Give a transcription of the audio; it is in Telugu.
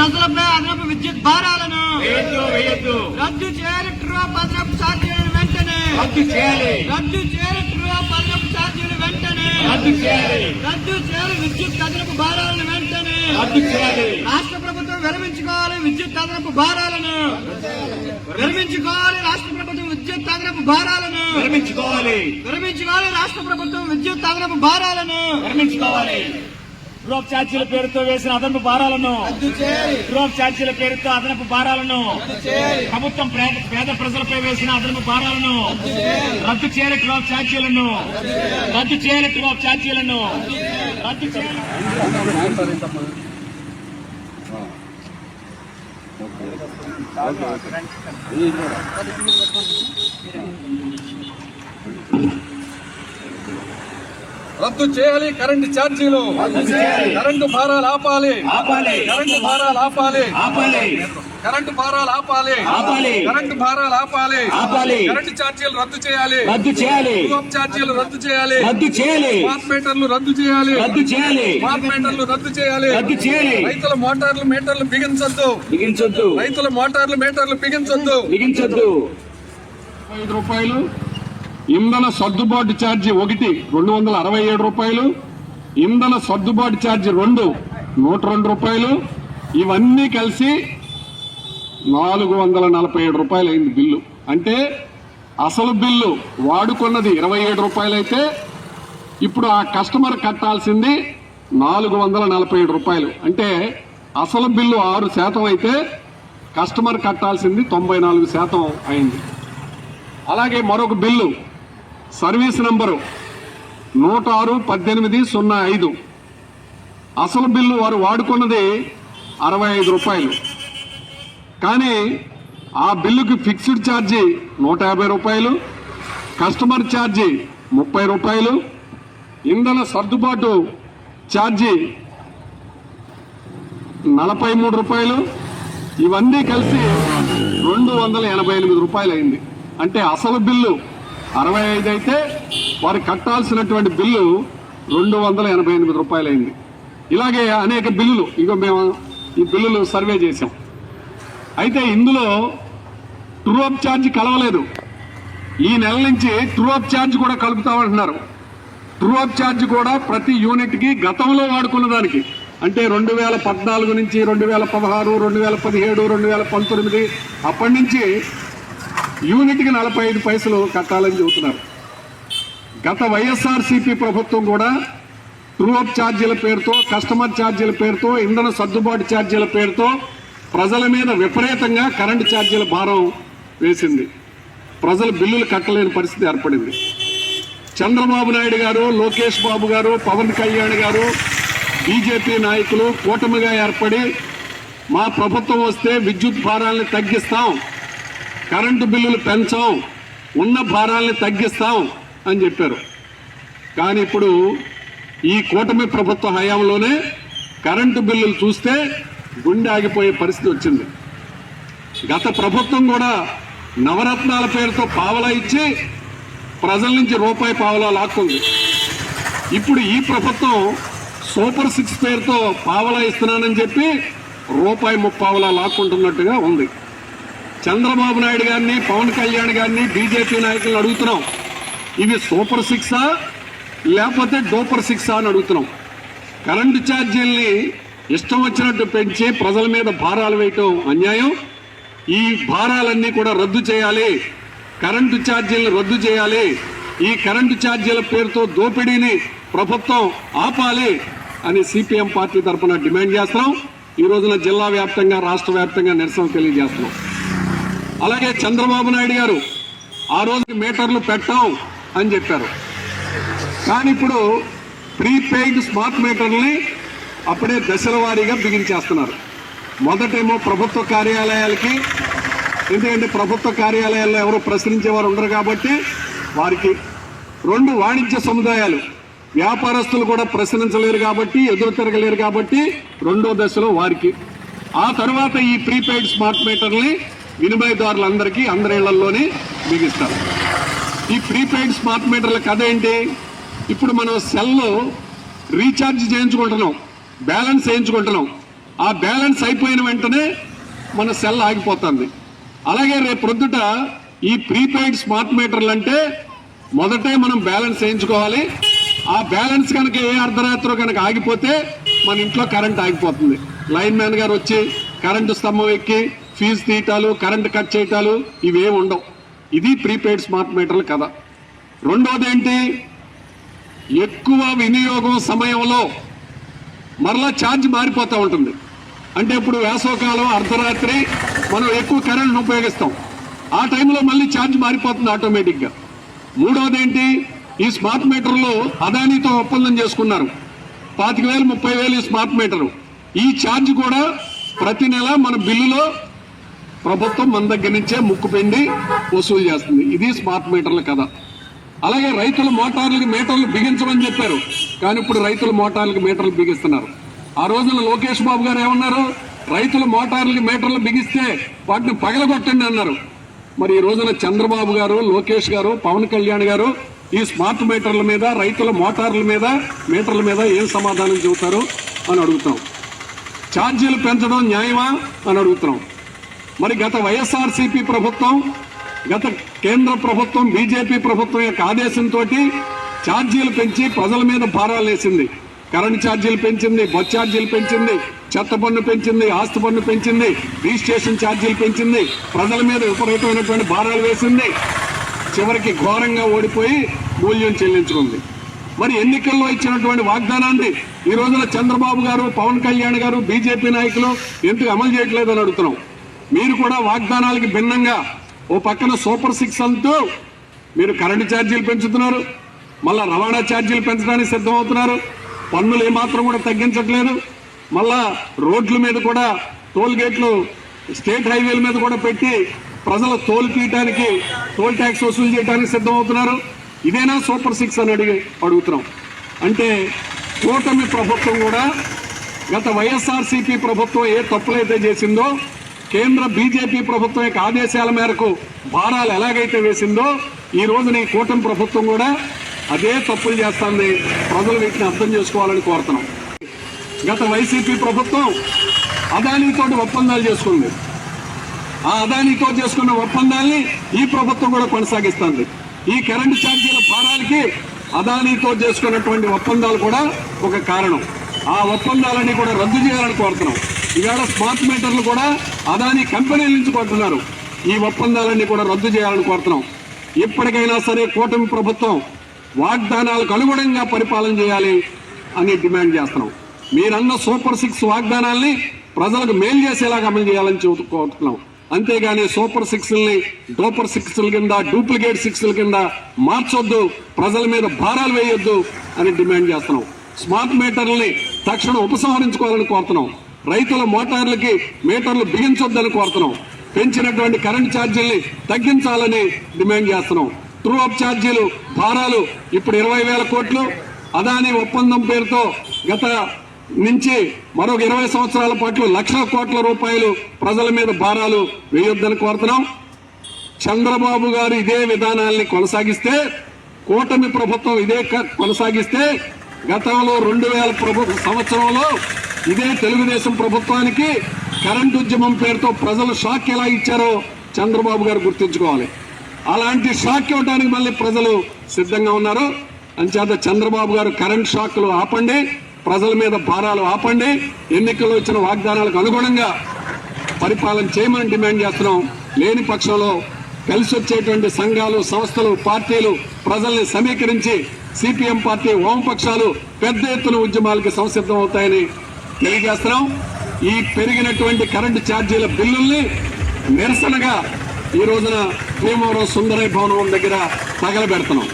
ప్రజలపై అదనపు విద్యుత్ భారాలను రద్దు చేయాలి ట్రూ అదనపు ఛార్జీలను వెంటనే. రద్దు చేయాలి. రద్దు చేయాలి ట్రూ అదనపు ఛార్జీలు వెంటనే. రద్దు చేయాలి. రద్దు చేయాలి విద్యుత్ అదనపు భారాలను వెంటనే. రద్దు చేయాలి. రాష్ట్ర ప్రభుత్వం విరమించుకోవాలి విద్యుత్ అదనపు భారాలను. విరమించుకోవాలి రాష్ట్ర ప్రభుత్వం విద్యుత్ అదనపు భారాలను. విరమించుకోవాలి. విరమించుకోవాలి రాష్ట్ర ప్రభుత్వం విద్యుత్ అదనపు భారాలను. విరమించుకోవాలి. డ్రాప్ ఛార్జీల పేరుతో వేసిన అదనపు భారాలను డ్రాప్ ఛార్జీల పేరుతో అదనపు భారాలను ప్రభుత్వం పేద- పేద ప్రజలపై వేసిన అదనపు భారాలను రద్దు చేయాలి. డ్రాప్ ఛార్జీలను. రద్దు చేయాలి. డ్రాప్ ఛార్జీలను. రద్దు చేయాలి. రద్దు చేయాలి కరెంటు ఛార్జీలు. కరెంటు భారాలు ఆపాలి. కరెంటు భారాలు ఆపాలి. కరెంటు భారాలు ఆపాలి. ఆపాలి. కరెంటు భారాలు ఆపాలి. ఆపాలి. కరెంటు ఛార్జీలు రద్దు చేయాలి. రద్దు చేయాలి. ఛార్జీలు రద్దు చేయాలి. రద్దు చేయాలి. స్మార్ట్ మీటర్లు రద్దు చేయాలి. రద్దు చేయాలి. స్మార్ట్ మీటర్లు రద్దు చేయాలి. రద్దు చేయాలి. రైతుల మోటార్లు మీటర్లు బిగించొద్దు. బిగించొద్దు. రైతుల మోటార్లు మీటర్లు బిగించొద్దు. బిగించొద్దు. ఐదు రూపాయలు. ఇంధన సర్దుబాటు ఛార్జీ ఒకటి రెండు వందల అరవై ఏడు రూపాయలు. ఇంధన సర్దుబాటు ఛార్జీ రెండు నూట రెండు రూపాయలు. ఇవన్నీ కలిసి నాలుగు వందల నలభై ఏడు రూపాయలు అయింది బిల్లు. అంటే అసలు బిల్లు వాడుకున్నది ఇరవై ఏడు రూపాయలైతే ఇప్పుడు ఆ కస్టమర్ కట్టాల్సింది నాలుగు వందల నలభై ఏడు రూపాయలు. అంటే అసలు బిల్లు ఆరు శాతం అయితే కస్టమర్ కట్టాల్సింది తొంభై నాలుగు శాతం అయింది. అలాగే మరొక బిల్లు సర్వీస్ నంబరు నూట ఆరు పద్దెనిమిది సున్నా ఐదు. అసలు బిల్లు వారు వాడుకున్నది అరవై ఐదు రూపాయలు. కానీ ఆ బిల్లుకి ఫిక్స్డ్ ఛార్జీ నూట యాభై రూపాయలు కస్టమర్ ఛార్జీ ముప్పై రూపాయలు ఇంధన సర్దుబాటు ఛార్జీ నలభై మూడు రూపాయలు. ఇవన్నీ కలిసి రెండు వందల ఎనభై ఎనిమిది రూపాయలు అయింది అంటే అసలు బిల్లు అరవై ఐదు అయితే వారు కట్టాల్సినటువంటి బిల్లు రెండు వందల ఎనభై ఎనిమిది రూపాయలు అయింది ఇలాగే అనేక బిల్లులు ఇగో మేము ఈ బిల్లులు సర్వే చేసాం అయితే ఇందులో ట్రూ అప్ ఛార్జ్ కలవలేదు. ఈ నెల నుంచి ట్రూ అప్ ఛార్జ్ కూడా కలుపుతామంటున్నారు ట్రూ అప్ ఛార్జ్ కూడా ప్రతి యూనిట్కి గతంలో వాడుకున్న దానికి. అంటే రెండు వేల పద్నాలుగు నుంచి రెండు వేల పదహారు రెండు వేల పదిహేడు రెండు వేల పంతొమ్మిది అప్పటి నుంచి యూనిట్కి నలభై ఐదు పైసలు కట్టాలని చెబుతున్నారు. గత వైఎస్ఆర్సీపీ ప్రభుత్వం కూడా ట్రూఅప్ ఛార్జీల పేరుతో కస్టమర్ ఛార్జీల పేరుతో ఇంధన సర్దుబాటు ఛార్జీల పేరుతో ప్రజల మీద విపరీతంగా కరెంటు ఛార్జీల భారం వేసింది. ప్రజలు బిల్లులు కట్టలేని పరిస్థితి ఏర్పడింది. చంద్రబాబు నాయుడు గారు లోకేష్ బాబు గారు పవన్ కళ్యాణ్ గారు బీజేపీ నాయకులు కూటమిగా ఏర్పడి మా ప్రభుత్వం వస్తే విద్యుత్ భారాలను తగ్గిస్తాం కరెంటు బిల్లులు పెంచాం ఉన్న భారాల్ని తగ్గిస్తాం అని చెప్పారు. కానీ ఇప్పుడు ఈ కూటమి ప్రభుత్వ హయాంలోనే కరెంటు బిల్లులు చూస్తే గుండె ఆగిపోయే పరిస్థితి వచ్చింది. గత ప్రభుత్వం కూడా నవరత్నాల పేరుతో పావలా ఇచ్చి ప్రజల నుంచి రూపాయి పావలా లాక్కుంది. ఇప్పుడు ఈ ప్రభుత్వం సూపర్ సిక్స్ పేరుతో పావలా ఇస్తున్నానని చెప్పి రూపాయి ముప్పావలా లాక్కుంటున్నట్టుగా ఉంది. చంద్రబాబు నాయుడు గారిని పవన్ కళ్యాణ్ గారిని బీజేపీ నాయకులను అడుగుతున్నాం. ఇవి సూపర్ సిక్సా? లేకపోతే డోపర్ సిక్సా అని అడుగుతున్నాం. కరెంటు ఛార్జీల్ని ఇష్టం వచ్చినట్టు పెంచి ప్రజల మీద భారాలు వేయటం అన్యాయం. ఈ భారాలన్నీ కూడా రద్దు చేయాలి. కరెంటు ఛార్జీలను రద్దు చేయాలి. ఈ కరెంటు ఛార్జీల పేరుతో దోపిడీని ప్రభుత్వం ఆపాలి అని సిపిఎం పార్టీ తరఫున డిమాండ్ చేస్తున్నాం. ఈ రోజున జిల్లా వ్యాప్తంగా రాష్ట్ర వ్యాప్తంగా నిరసన తెలియజేస్తున్నాం. అలాగే చంద్రబాబు నాయుడు గారు ఆ రోజు మీటర్లు పెట్టాం అని చెప్పారు. కానీ ఇప్పుడు ప్రీపెయిడ్ స్మార్ట్ మీటర్ని అప్పుడే దశల వారీగా బిగించేస్తున్నారు. మొదటేమో ప్రభుత్వ కార్యాలయాలకి ఎందుకంటే ప్రభుత్వ కార్యాలయాల్లో ఎవరు ప్రశ్నించేవారు ఉండరు కాబట్టి వారికి రెండు వాణిజ్య సముదాయాలు వ్యాపారస్తులు కూడా ప్రశ్నించలేరు కాబట్టి ఎదురు తిరగలేరు కాబట్టి రెండో దశలో వారికి. ఆ తర్వాత ఈ ప్రీపెయిడ్ స్మార్ట్ మీటర్ని వినిమయదారులందరికీ అందరి ఇళ్ళలోనే బిగిస్తారు ఈ ప్రీపెయిడ్ స్మార్ట్ మీటర్ల కథ ఏంటి? ఇప్పుడు మనం సెల్లో రీఛార్జ్ చేయించుకుంటున్నాం. బ్యాలెన్స్ వేయించుకుంటున్నాం ఆ బ్యాలెన్స్ అయిపోయిన వెంటనే మన సెల్ ఆగిపోతుంది. అలాగే రేపు ప్రొద్దుట ఈ ప్రీపెయిడ్ స్మార్ట్ మీటర్లు అంటే మొదటే మనం బ్యాలెన్స్ వేయించుకోవాలి ఆ బ్యాలెన్స్ కనుక ఏ అర్ధరాత్రో కనుక ఆగిపోతే మన ఇంట్లో కరెంట్ ఆగిపోతుంది. లైన్ మ్యాన్ గారు వచ్చి కరెంటు స్తంభం ఎక్కి ఫీజు తీయటాలు కరెంట్ కట్ చేయటాలు ఇవేం ఉండవు. ఇది ప్రీపెయిడ్ స్మార్ట్ మీటర్ల కథ. రెండోది ఏంటి ఎక్కువ వినియోగం సమయంలో మరలా ఛార్జ్ మారిపోతూ ఉంటుంది. అంటే ఇప్పుడు వేసవకాలం అర్ధరాత్రి మనం ఎక్కువ కరెంట్ను ఉపయోగిస్తాం. ఆ టైంలో మళ్ళీ ఛార్జ్ మారిపోతుంది ఆటోమేటిక్గా. మూడోది ఏంటి ఈ స్మార్ట్ మీటర్లు అదానితో ఒప్పందం చేసుకున్నారు. పాతిక వేలు ముప్పై వేలు ఈ స్మార్ట్ మీటరు. ఈ ఛార్జ్ కూడా ప్రతి నెల మన బిల్లులో ప్రభుత్వం మన దగ్గర నుంచే ముక్కు పిండి వసూలు చేస్తుంది. ఇది స్మార్ట్ మీటర్ల కథ. అలాగే రైతుల మోటార్లకు మీటర్లు బిగించమని చెప్పారు. కానీ ఇప్పుడు రైతుల మోటార్లకి మీటర్లు బిగిస్తున్నారు. ఆ రోజున లోకేష్ బాబు గారు ఏమన్నారు? రైతుల మోటార్లకి మీటర్లు బిగిస్తే వాటిని పగలగొట్టండి అన్నారు. మరి ఈ రోజున చంద్రబాబు గారు లోకేష్ గారు పవన్ కళ్యాణ్ గారు ఈ స్మార్ట్ మీటర్ల మీద రైతుల మోటార్ల మీద మీటర్ల మీద ఏం సమాధానం చెబుతారు అని అడుగుతాం ఛార్జీలు పెంచడం న్యాయమా అని అడుగుతున్నాం. మరి గత వైఎస్ఆర్సీపీ ప్రభుత్వం గత కేంద్ర ప్రభుత్వం బీజేపీ ప్రభుత్వం యొక్క ఆదేశంతో ఛార్జీలు పెంచి ప్రజల మీద భారాలు వేసింది. కరెంట్ ఛార్జీలు పెంచింది బస్ ఛార్జీలు పెంచింది చెత్త పన్ను పెంచింది ఆస్తి పన్ను పెంచింది రిజిస్ట్రేషన్ ఛార్జీలు పెంచింది ప్రజల మీద విపరీతమైనటువంటి భారాలు వేసింది. చివరికి ఘోరంగా ఓడిపోయి మూల్యం చెల్లించుకుంది. మరి ఎన్నికల్లో ఇచ్చినటువంటి వాగ్దానాన్ని ఈ రోజున చంద్రబాబు గారు పవన్ కళ్యాణ్ గారు బీజేపీ నాయకులు ఎందుకు అమలు చేయట్లేదని అడుగుతున్నాం. మీరు కూడా వాగ్దానాలకి భిన్నంగా ఓ పక్కన సూపర్ సిక్స్ అంటూ మీరు కరెంటు ఛార్జీలు పెంచుతున్నారు. మళ్ళా రవాణా ఛార్జీలు పెంచడానికి సిద్ధమవుతున్నారు. పన్నులు ఏమాత్రం కూడా తగ్గించట్లేదు. మళ్ళా రోడ్ల మీద కూడా టోల్ గేట్లు స్టేట్ హైవేల మీద కూడా పెట్టి ప్రజల తోలు తీయటానికి టోల్ ట్యాక్స్ వసూలు చేయడానికి సిద్ధమవుతున్నారు. ఇదేనా సూపర్ సిక్స్ అని అడిగి అడుగుతున్నాం. అంటే కూటమి ప్రభుత్వం కూడా గత వైఎస్ఆర్సీపీ ప్రభుత్వం ఏ తప్పులైతే చేసిందో కేంద్ర బీజేపీ ప్రభుత్వం యొక్క ఆదేశాల మేరకు భారాలు ఎలాగైతే వేసిందో ఈ రోజున ఈ కూటమి ప్రభుత్వం కూడా అదే తప్పులు చేస్తుంది. ప్రజలు వీటిని అర్థం చేసుకోవాలని కోరుతున్నాం. గత వైసీపీ ప్రభుత్వం అదానీతో ఒప్పందాలు చేసుకుంది. ఆ అదానీతో చేసుకున్న ఒప్పందాల్ని ఈ ప్రభుత్వం కూడా కొనసాగిస్తుంది. ఈ కరెంటు ఛార్జీల భారాలకి అదానీతో చేసుకున్నటువంటి ఒప్పందాలు కూడా ఒక కారణం. ఆ ఒప్పందాలన్నీ కూడా రద్దు చేయాలని కోరుతున్నాం. ఈవేళ స్మార్ట్ మీటర్లు కూడా అదాని కంపెనీల నుంచి కొంటున్నారు ఈ ఒప్పందాలన్నీ కూడా రద్దు చేయాలని కోరుతున్నాం. ఇప్పటికైనా సరే కూటమి ప్రభుత్వం వాగ్దానాలకు అనుగుణంగా పరిపాలన చేయాలి అని డిమాండ్ చేస్తున్నాం. మీరన్న సూపర్ సిక్స్ వాగ్దానాల్ని ప్రజలకు మేలు చేసేలాగా అమలు చేయాలని కోరుతున్నాం. అంతేగాని సూపర్ సిక్స్ల్ని డూపర్ సిక్స్ల కింద డూప్లికేట్ సిక్స్ల కింద మార్చొద్దు ప్రజల మీద భారాలు వేయొద్దు అని డిమాండ్ చేస్తున్నాం. స్మార్ట్ మీటర్లని తక్షణం ఉపసంహరించుకోవాలని కోరుతున్నాం. రైతుల మోటార్లకి మీటర్లు బిగించొద్దని కోరుతున్నాం. పెంచినటువంటి కరెంట్ ఛార్జీల్ని తగ్గించాలని డిమాండ్ చేస్తున్నాం. ట్రూ అప్ ఛార్జీలు భారాలు ఇప్పుడు ఇరవై వేల కోట్లు. అదాని ఒప్పందం పేరుతో గత నుంచి మరొక ఇరవై సంవత్సరాల పాటు లక్షల కోట్ల రూపాయలు ప్రజల మీద భారాలు వేయొద్దని కోరుతున్నాం. చంద్రబాబు గారు ఇదే విధానాల్ని కొనసాగిస్తే కూటమి ప్రభుత్వం ఇదే కొనసాగిస్తే గతంలో రెండు వేల ప్రభు సంవత్సరంలో ఇదే తెలుగుదేశం ప్రభుత్వానికి కరెంటు ఉద్యమం పేరుతో ప్రజలు షాక్ ఎలా ఇచ్చారో చంద్రబాబు గారు గుర్తుంచుకోవాలి. అలాంటి షాక్ ఇవ్వడానికి మళ్ళీ ప్రజలు సిద్ధంగా ఉన్నారు. అంచేత చంద్రబాబు గారు కరెంట్ షాక్లు ఆపండి ప్రజల మీద భారాలు ఆపండి ఎన్నికల్లో ఇచ్చిన వాగ్దానాలకు అనుగుణంగా పరిపాలన చేయమని డిమాండ్ చేస్తున్నాం. లేని పక్షంలో కలిసి వచ్చేటువంటి సంఘాలు సంస్థలు పార్టీలు ప్రజల్ని సమీకరించి సిపిఎం పార్టీ వామపక్షాలు పెద్ద ఎత్తున ఉద్యమాలకు సంసిద్ధం అవుతాయని తెలియజేస్తున్నాం. ఈ పెరిగినటువంటి కరెంటు ఛార్జీల బిల్లుల్ని నిరసనగా ఈ రోజున భీమవరం సుందరయ్య భవనం దగ్గర తగలబెడుతున్నాం.